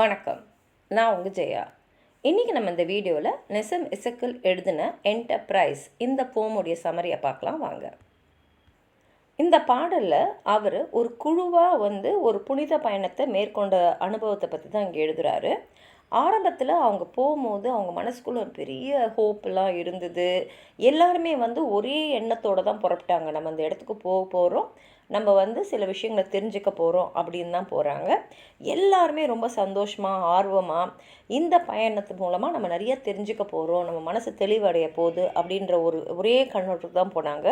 வணக்கம். நான் உங்கள் ஜெயா. இன்றைக்கி நம்ம இந்த வீடியோவில் நெசம் இசக்கில் எழுதின என்டர்பிரைஸ் இந்த போமுடைய சமரியை பார்க்கலாம் வாங்க. இந்த பாடலில் அவர் ஒரு குழுவாக வந்து ஒரு புனித பயணத்தை மேற்கொண்ட அனுபவத்தை பற்றி தான் இங்கே எழுதுகிறாரு ஆரம்பத்தில் அவங்க போகும்போது அவங்க மனசுக்குள்ளே ஒரு பெரிய ஹோப்பெல்லாம் இருந்தது. எல்லாருமே வந்து ஒரே எண்ணத்தோடு தான் புறப்பட்டாங்க. நம்ம அந்த இடத்துக்கு போக போகிறோம் நம்ம வந்து சில விஷயங்களை தெரிஞ்சுக்க போகிறோம் அப்படின்னு தான் போகிறாங்க எல்லாருமே ரொம்ப சந்தோஷமாக ஆர்வமாக இந்த பயணத்து மூலமாக நம்ம நிறைய தெரிஞ்சுக்க போகிறோம் நம்ம மனசு தெளிவடைய போகுது அப்படின்ற ஒரு ஒரே கண்ணோட்டத்துக்கு தான் போனாங்க.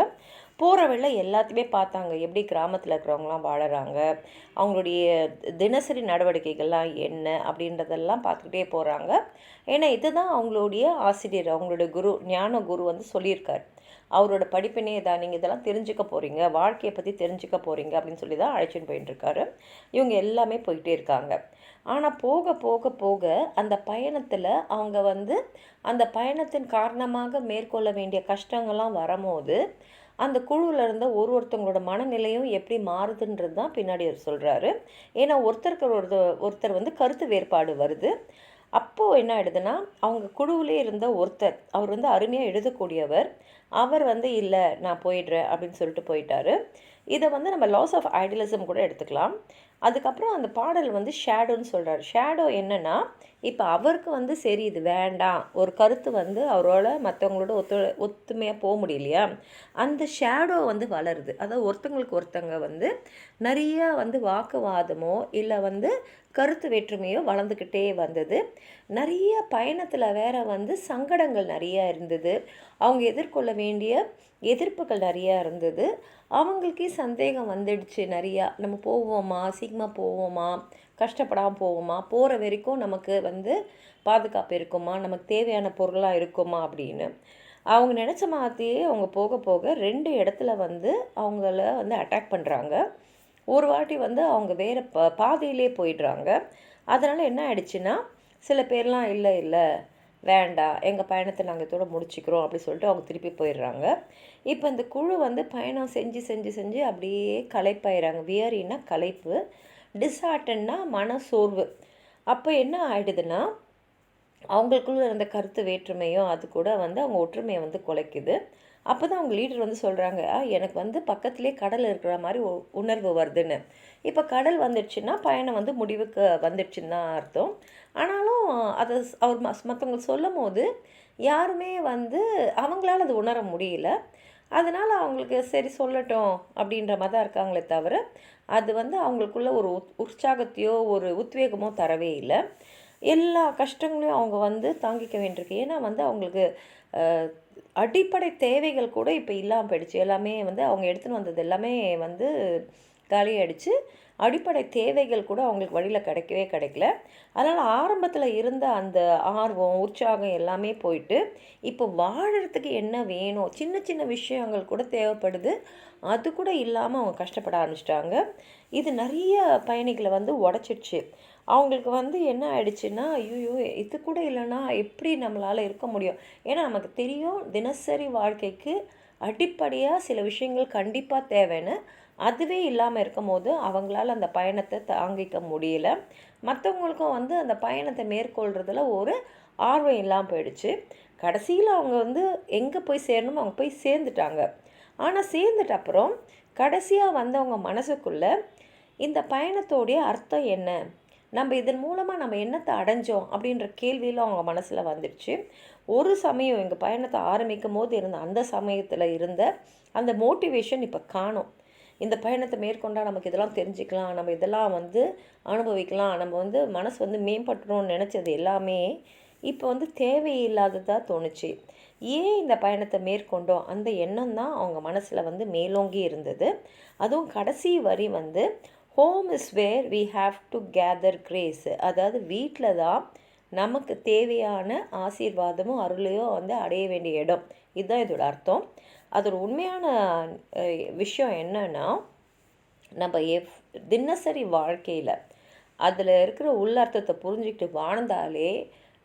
போகிற வழியில் எல்லாத்தையுமே பார்த்தாங்க. எப்படி கிராமத்தில் இருக்கிறவங்களாம் வாழறாங்க? அவங்களுடைய தினசரி நடவடிக்கைகள்லாம் என்ன அப்படின்றதெல்லாம் பார்த்துக்கிட்டே போகிறாங்க ஏன்னா இதுதான் அவங்களுடைய ஆசிரியர் அவங்களுடைய குரு ஞான குரு வந்து சொல்லியிருக்கார். அவரோட படிப்பினே தான் நீங்கள் இதெல்லாம் தெரிஞ்சுக்க போகிறீங்க வாழ்க்கையை பற்றி தெரிஞ்சுக்க போகிறீங்க அப்படின்னு சொல்லி தான் அழைச்சின்னு போயிட்டுருக்காரு இவங்க எல்லாமே போயிட்டே இருக்காங்க. ஆனால் போக போக போக அந்த பயணத்தில் அவங்க வந்து அந்த பயணத்தின் காரணமாக மேற்கொள்ள வேண்டிய கஷ்டங்கள்லாம் வரும்போது அந்த குழுவில் இருந்த ஒரு ஒருத்தவங்களோட மனநிலையும் எப்படி மாறுதுன்றது தான் பின்னாடி அவர் சொல்கிறாரு ஏன்னா ஒருத்தருக்கு ஒரு ஒருத்தர் வந்து கருத்து வேறுபாடு வருது. அப்போது என்ன ஆயிடுதுன்னா அவங்க குழுவிலே இருந்த ஒருத்தர் அவர் வந்து அருமையாக எழுதக்கூடியவர் அவர் வந்து இல்லை நான் போயிடுறேன் அப்படின்னு சொல்லிட்டு போயிட்டாரு. இதை வந்து நம்ம லாஸ் ஆஃப் ஐடியலிசம் கூட எடுத்துக்கலாம். அதுக்கப்புறம் அந்த பாடல் வந்து ஷேடோன்னு சொல்கிறார் ஷேடோ என்னென்னா இப்போ அவருக்கு வந்து சரி இது வேண்டாம். ஒரு கருத்து வந்து அவரோட மற்றவங்களோட ஒத்து ஒத்துமையாக போக முடியலையா? அந்த ஷேடோ வந்து வளருது. அதாவது ஒருத்தங்களுக்கு ஒருத்தங்க வந்து நிறைய வந்து வாக்குவாதமோ இல்லை வந்து கருத்து வேற்றுமையோ வளர்ந்துக்கிட்டே வந்தது. நிறைய பயணத்தில் வேற வந்து சங்கடங்கள் நிறையா இருந்தது. அவங்க எதிர்கொள்ள வேண்டிய எதிர்ப்புகள் நிறையா இருந்தது. அவங்களுக்கே சந்தேகம் வந்துடுச்சு நிறையா. நம்ம போவோமா? சீக்கிரமாக போவோமா? கஷ்டப்படாமல் போவோமா? போகிற வரைக்கும் நமக்கு வந்து பாதுகாப்பு இருக்குமா? நமக்கு தேவையான பொருளாக இருக்குமா? அப்படின்னு. அவங்க நினச்ச மாதிரியே அவங்க போக போக ரெண்டு இடத்துல வந்து அவங்கள வந்து அட்டாக் பண்ணுறாங்க ஒரு வாட்டி வந்து அவங்க வேறு ப பாதையிலே போயிடுறாங்க. அதனால் என்ன ஆயிடுச்சுன்னா சில பேர்லாம் இல்லை இல்லை வேண்டாம் எங்கள் பயணத்தை நாங்கள் இதோட முடிச்சுக்கிறோம் அப்படி சொல்லிட்டு அவங்க திருப்பி போயிடுறாங்க. இப்போ இந்த குழு வந்து பயணம் செஞ்சு செஞ்சு செஞ்சு அப்படியே களைப்பாயிறாங்க. வியரின்னா களைப்பு டிஸ்ஹார்டன்னா மன சோர்வு அப்போ என்ன ஆகிடுதுன்னா அவங்களுக்குள்ள இருந்த கருத்து வேற்றுமையும் அது கூட வந்து அவங்க ஒற்றுமையை வந்து குலைக்குது. அப்போ தான் அவங்க லீடர் வந்து சொல்கிறாங்க எனக்கு வந்து பக்கத்துலேயே கடல் இருக்கிற மாதிரி உணர்வு வருதுன்னு. இப்போ கடல் வந்துடுச்சுன்னா பயணம் வந்து முடிவுக்கு வந்துடுச்சுன்னு தான் அர்த்தம். ஆனாலும் அதை அவர் மற்றவங்க சொல்லும் போது யாருமே வந்து அவங்களால அது உணர முடியல. அதனால் அவங்களுக்கு சரி சொல்லட்டும் அப்படின்ற மாதிரி தான் இருக்காங்களே தவிர அது வந்து அவங்களுக்குள்ள ஒரு உற்சாகத்தையோ ஒரு உத்வேகமோ தரவே இல்லை. எல்லா கஷ்டங்களையும் அவங்க வந்து தாங்கிக்க வேண்டியிருக்கு. ஏன்னா வந்து அவங்களுக்கு அடிப்படை தேவைகள் கூட இப்போ இல்லாமல் போயிடுச்சு. எல்லாமே வந்து அவங்க எடுத்துன்னு வந்தது எல்லாமே வந்து காலியாகிடுச்சு அடிப்படை தேவைகள் கூட அவங்களுக்கு வழியில் கிடைக்கவே கிடைக்கல. அதனால் ஆரம்பத்தில் இருந்த அந்த ஆர்வம் உற்சாகம் எல்லாமே போயிட்டு இப்போ வாழறதுக்கு என்ன வேணும்? சின்ன சின்ன விஷயங்கள் கூட தேவைப்படுது. அது கூட இல்லாமல் அவங்க கஷ்டப்பட ஆரம்பிச்சிட்டாங்க. இது நிறைய பயணிகளை வந்து உடச்சிடுச்சு. அவங்களுக்கு வந்து என்ன ஆயிடுச்சுன்னா ஐயோ இது கூட இல்லைன்னா எப்படி நம்மளால் இருக்க முடியும்? ஏன்னா நமக்கு தெரியும் தினசரி வாழ்க்கைக்கு அடிப்படையாக சில விஷயங்கள் கண்டிப்பாக தேவைன்னு. அதுவே இல்லாமல் இருக்கும் போது அவங்களால அந்த பயணத்தை தாங்கிக்க முடியல. மற்றவங்களுக்கும் வந்து அந்த பயணத்தை மேற்கொள்கிறதுல ஒரு ஆர்வம் இல்லாமல் போயிடுச்சு. கடைசியில் அவங்க வந்து எங்கே போய் சேரணுமோ அவங்க போய் சேர்ந்துட்டாங்க. ஆனால் சேர்ந்துட்ட அப்புறம் கடைசியாக வந்தவங்க மனசுக்குள்ளே இந்த பயணத்தோடைய அர்த்தம் என்ன? நம்ம இதன் மூலமாக நம்ம என்னத்தை அடைஞ்சோம் அப்படின்ற கேள்வியில் அவங்க மனசில் வந்துடுச்சு. ஒரு சமயம் எங்கள் பயணத்தை ஆரம்பிக்கும் போது இருந்த அந்த சமயத்தில் இருந்த அந்த மோட்டிவேஷன் இப்போ காணும். இந்த பயணத்தை மேற்கொண்டால் நமக்கு இதெல்லாம் தெரிஞ்சுக்கலாம். நம்ம இதெல்லாம் வந்து அனுபவிக்கலாம். நம்ம வந்து மனசு வந்து மேம்பட்டணும்னு நினச்சது எல்லாமே இப்போ வந்து தேவையில்லாததாக தோணுச்சு. ஏன் இந்த பயணத்தை மேற்கொண்டோம்? அந்த எண்ணம் தான் அவங்க மனசில் வந்து மேலோங்கி இருந்தது. அதுவும் கடைசி வரி வந்து home is where we have to gather grace அதாவது வீட்டில் தான் நமக்கு தேவையான ஆசீர்வாதமும் அருளையும் வந்து அடைய வேண்டிய இடம். இதுதான் இதோட அர்த்தம். அதோட உண்மையான விஷயம் என்னென்னா நம்ம எவ் தினசரி வாழ்க்கையில் அதில் இருக்கிற உள்ளர்த்தத்தை புரிஞ்சுக்கிட்டு வாழ்ந்தாலே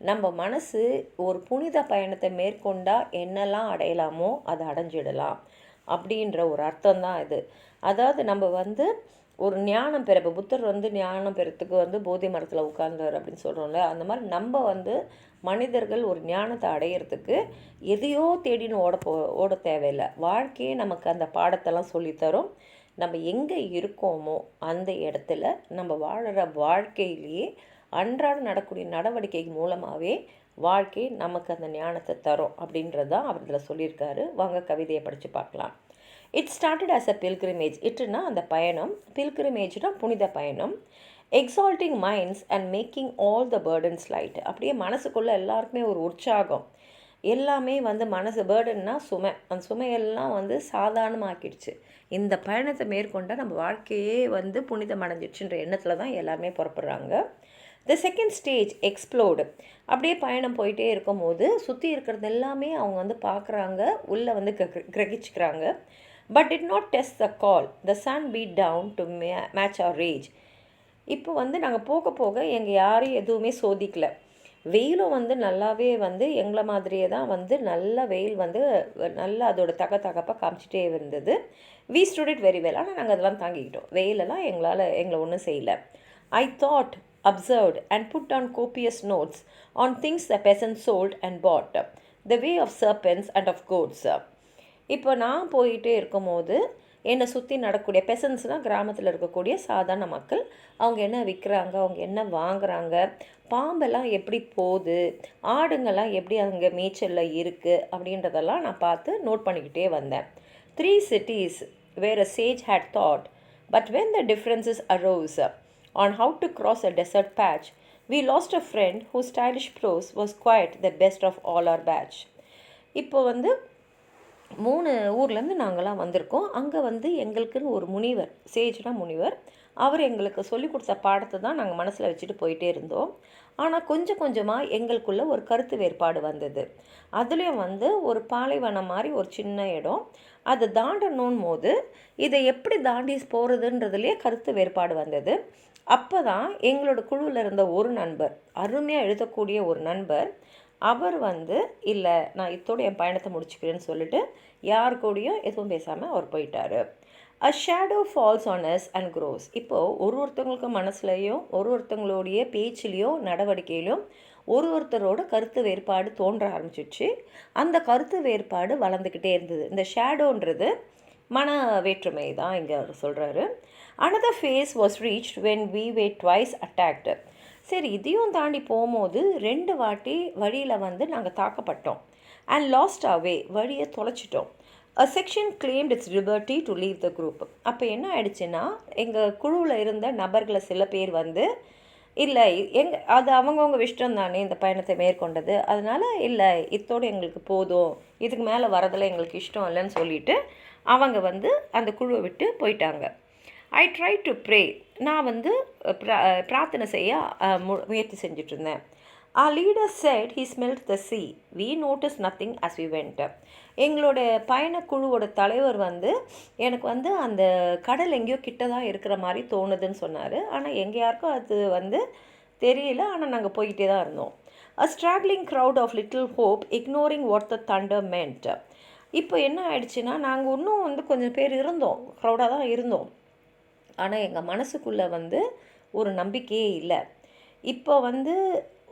நம்ம மனசு ஒரு புனித பயணத்தை மேற்கொண்டால் என்னெல்லாம் அடையலாமோ அதை அடைஞ்சிடலாம். அப்படின்ற ஒரு அர்த்தம் தான் இது. அதாவது நம்ம வந்து ஒரு ஞானம் பெற இப்போ புத்தர் வந்து ஞானம் பெறத்துக்கு வந்து போதி மரத்தில் உட்கார்ந்தார் அப்படின்னு சொல்கிறோம்ல அந்த மாதிரி நம்ம வந்து மனிதர்கள் ஒரு ஞானத்தை அடையிறதுக்கு எதையோ தேடின்னு ஓட போ ஓட தேவையில்லை. வாழ்க்கையே நமக்கு அந்த பாடத்தெல்லாம் சொல்லித்தரும். நம்ம எங்கே இருக்கோமோ அந்த இடத்துல நம்ம வாழ்கிற வாழ்க்கையிலேயே அன்றாட நடக்கூடிய நடவடிக்கை மூலமாகவே வாழ்க்கை நமக்கு அந்த ஞானத்தை தரும் அப்படின்றது தான் அவர் இதில் சொல்லியிருக்காரு. வாங்க கவிதையை படித்து பார்க்கலாம். It started as a pilgrimage இட்டுனா அந்த பயணம் பில்கிரிமேஜ்னா புனித பயணம். Exalting minds and making all the burdens light அப்படியே மனசுக்குள்ளே எல்லாருக்குமே ஒரு உற்சாகம். எல்லாமே வந்து மனசு பேர்டன்னா சுமை. அந்த சுமையெல்லாம் வந்து சாதாரணமாக்கிடுச்சு. இந்த பயணத்தை மேற்கொண்டால் நம்ம வாழ்க்கையே வந்து புனிதம் அடைஞ்சிடுச்சுன்ற எண்ணத்தில் தான் எல்லாருமே புறப்படுறாங்க. த செகண்ட் ஸ்டேஜ் எக்ஸ்ப்ளோர்டு அப்படியே பயணம் போயிட்டே இருக்கும்போது சுற்றி இருக்கிறது எல்லாமே அவங்க வந்து பார்க்குறாங்க உள்ளே வந்து கிர- கிரகிச்சுக்கிறாங்க. But it not test the call the sun beat down to may match our rage இப்போ வந்து நாங்கள் போக போக எங்கள் யாரையும் எதுவுமே சோதிக்கல. வெயிலும் வந்து நல்லாவே வந்து எங்களை மாதிரியே தான் வந்து நல்ல வெயில் வந்து நல்லா அதோட தக தகப்பாக காமிச்சிட்டே இருந்தது. வி ஸ்டூடெண்ட் வெரி வெல் ஆனால் நாங்கள் அதெல்லாம் தாங்கிக்கிட்டோம். வெயிலெல்லாம் எங்களால் எங்களை ஒன்றும் செய்யலை. I thought observed and put on copious notes on things the peasant sold and bought the way of serpents and of gods இப்போ நான் போயிட்டே இருக்கும்போது என்னை சுற்றி நடக்கக்கூடிய பெசன்ஸ்னால் கிராமத்தில் இருக்கக்கூடிய சாதாரண மக்கள் அவங்க என்ன விற்கிறாங்க அவங்க என்ன வாங்குறாங்க பாம்பெல்லாம் எப்படி போகுது ஆடுங்கள்லாம் எப்படி அங்கே மேய்ச்சலில் இருக்குது அப்படின்றதெல்லாம் நான் பார்த்து நோட் பண்ணிக்கிட்டே வந்தேன். Three cities where a sage had taught but when the differences arose on how to cross a desert patch we lost a friend who stylish prose was quite the best of all our batch இப்போ வந்து மூணு ஊர்லேருந்து நாங்களாம் வந்திருக்கோம். அங்கே வந்து எங்களுக்குன்னு ஒரு முனிவர் சேஜ்னா முனிவர். அவர் எங்களுக்கு சொல்லி கொடுத்த பாடத்தை தான் நாங்கள் மனசில் வச்சுட்டு போயிட்டே இருந்தோம். ஆனால் கொஞ்சம் கொஞ்சமாக எங்களுக்குள்ள ஒரு கருத்து வேறுபாடு வந்தது. அதுலேயும் வந்து ஒரு பாலைவனம் மாதிரி ஒரு சின்ன இடம். அதை தாண்டணும் போது இதை எப்படி தாண்டி போகிறதுன்றதுலேயே கருத்து வேறுபாடு வந்தது. அப்போ தான் எங்களோட குழுவில் இருந்த ஒரு நண்பர் அருமையாக எழுதக்கூடிய ஒரு நண்பர் அவர் வந்து இல்லை நான் இத்தோடு என் பயணத்தை முடிச்சுக்கிறேன்னு சொல்லிட்டு யார் கூடயும் எதுவும் பேசாமல் அவர் போயிட்டார். A shadow falls on us and grows இப்போது ஒரு ஒருத்தவங்களுக்கு மனசுலையும் ஒரு ஒருத்தவங்களுடைய பேச்சிலையும் நடவடிக்கையிலும் ஒரு ஒருத்தரோட கருத்து வேறுபாடு தோன்ற ஆரம்பிச்சிச்சு அந்த கருத்து வேறுபாடு வளர்ந்துக்கிட்டே இருந்தது. இந்த ஷேடோன்றது மன வேற்றுமை தான் இங்கே அவர் சொல்கிறாரு another phase was reached when we were twice attacked சரி இதையும் தாண்டி போகும்போது ரெண்டு வாட்டி வழியில் வந்து நாங்கள் தாக்கப்பட்டோம். அண்ட் லாஸ்ட் அவே வழியை தொலைச்சிட்டோம். A section claimed its liberty to leave the group அப்போ என்ன ஆயிடுச்சுன்னா எங்கள் குழுவில் இருந்த நபர்களை சில பேர் வந்து இல்லை எங் அது அவங்கவுங்க இஷ்டம் தானே இந்த பயணத்தை மேற்கொண்டது. அதனால் இல்லை இத்தோடு எங்களுக்கு போதும். இதுக்கு மேலே வரதில் எங்களுக்கு இஷ்டம் இல்லைன்னு சொல்லிட்டு அவங்க வந்து அந்த குழுவை விட்டு போயிட்டாங்க. ஐ ட்ரை டு ப்ரே நான் வந்து ப்ரா பிரார்த்தனை செய்ய மு- முயற்சி செஞ்சுட்டு இருந்தேன் a leader said he smelt the sea we noticed nothing as we went எங்களோட பயணக்குழுவோட தலைவர் வந்து எனக்கு வந்து அந்த கடல் எங்கேயோ கிட்ட தான் இருக்கிற மாதிரி தோணுதுன்னு சொன்னார். ஆனால் எங்க யாருக்கும் அது வந்து தெரியல. ஆனால் நாங்கள் போய்கிட்டே தான் இருந்தோம். A straggling crowd of little hope ignoring what the thunder meant இப்போ என்ன ஆயிடுச்சுன்னா நாங்கள் இன்னும் வந்து கொஞ்சம் பேர் இருந்தோம். க்ரௌடாக தான் இருந்தோம். ஆனால் எங்கள் மனசுக்குள்ளே வந்து ஒரு நம்பிக்கையே இல்லை. இப்போ வந்து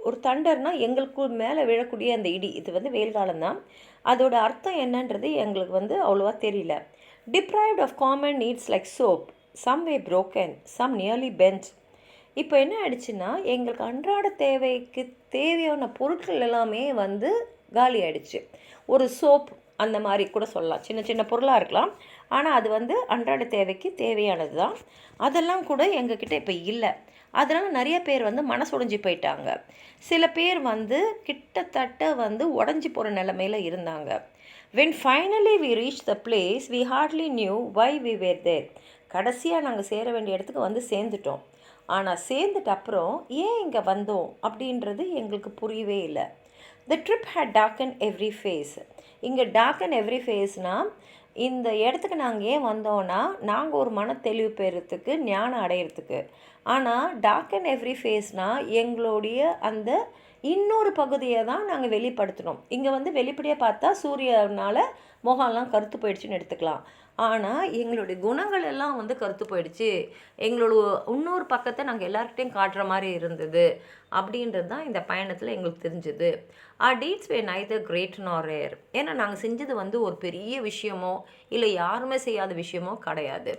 ஒரு தண்டர்னா எங்களுக்கு மேலே விழக்கூடிய அந்த இடி இது வந்து வெயில் காலம்தான். அதோட அர்த்தம் என்னன்றது எங்களுக்கு வந்து அவ்வளோவா தெரியல. Deprived of common needs like soap some were broken some nearly bent இப்போ என்ன ஆயிடுச்சுன்னா எங்களுக்கு அன்றாட தேவைக்கு தேவையான பொருட்கள் எல்லாமே வந்து காலி ஆயிடுச்சு. ஒரு சோப் அந்த மாதிரி கூட சொல்லலாம். சின்ன சின்ன பொருளாக இருக்கலாம். ஆனால் அது வந்து அன்றாட தேவைக்கு தேவையானது தான் அதெல்லாம் கூட எங்ககிட்ட இப்போ இல்லை. அதனால் நிறைய பேர் வந்து மனசுடைஞ்சு போயிட்டாங்க. சில பேர் வந்து கிட்டத்தட்ட வந்து உடஞ்சி போகிற நிலமையில இருந்தாங்க. When finally we reach the place we hardly knew why we were there கடைசியாக நாங்கள் சேர வேண்டிய இடத்துக்கு வந்து சேர்ந்துட்டோம். ஆனால் சேர்ந்துட்ட அப்புறம் ஏன் இங்கே வந்தோம் அப்படின்றது எங்களுக்கு புரியவே இல்லை. The trip had darken every face இங்கே darken எவ்ரி ஃபேஸ்னால் இந்த இடத்துக்கு நாங்கள் ஏன் வந்தோம்னா நாங்கள் ஒரு மன தெளிவு பெறத்துக்கு ஞானம் அடையிறதுக்கு ஆனால் டாக் அண்ட் எவ்ரி ஃபேஸ்னால் எங்களுடைய அந்த இன்னொரு பகுதியை தான் நாங்கள் வெளிப்படுத்தினோம். இங்கே வந்து வெளிப்படையாக பார்த்தா சூரியனால் முகம்லாம் கருத்து போயிடுச்சுன்னு எடுத்துக்கலாம். ஆனால் எங்களுடைய குணங்கள் எல்லாம் வந்து கருத்து போயிடுச்சு. எங்களோட இன்னொரு பக்கத்தை நாங்கள் எல்லார்கிட்டையும் காட்டுற மாதிரி இருந்தது. அப்படின்றது தான் இந்த பயணத்தில் எங்களுக்கு தெரிஞ்சுது. A deeds way neither great nor rare ஏன்னா நாங்கள் செஞ்சது வந்து ஒரு பெரிய விஷயமோ இல்லை யாருமே செய்யாத விஷயமோ கிடையாது.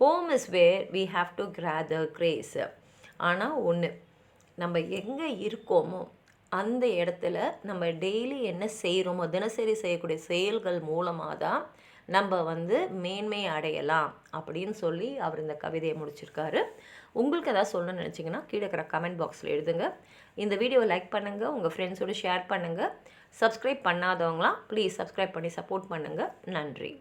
Home is where we have to gather grace ஆனால் ஒன்று நம்ம எங்கே இருக்கோமோ அந்த இடத்துல நம்ம டெய்லி என்ன செய்கிறோமோ தினசரி செய்யக்கூடிய செயல்கள் மூலமாக தான் நம்ம வந்து மேன்மை அடையலாம் அப்படின்னு சொல்லி அவர் இந்த கவிதையை முடிச்சிருக்காரு. உங்களுக்கு எதாவது சொல்லணும்னு நினச்சிங்கன்னா கீழே இருக்கிற கமெண்ட் பாக்ஸில் எழுதுங்க. இந்த வீடியோவை லைக் பண்ணுங்கள் உங்கள் ஃப்ரெண்ட்ஸோடு ஷேர் பண்ணுங்கள் சப்ஸ்கிரைப் பண்ணாதவங்களாம் ப்ளீஸ் சப்ஸ்கிரைப் பண்ணி சப்போர்ட் பண்ணுங்கள் நன்றி.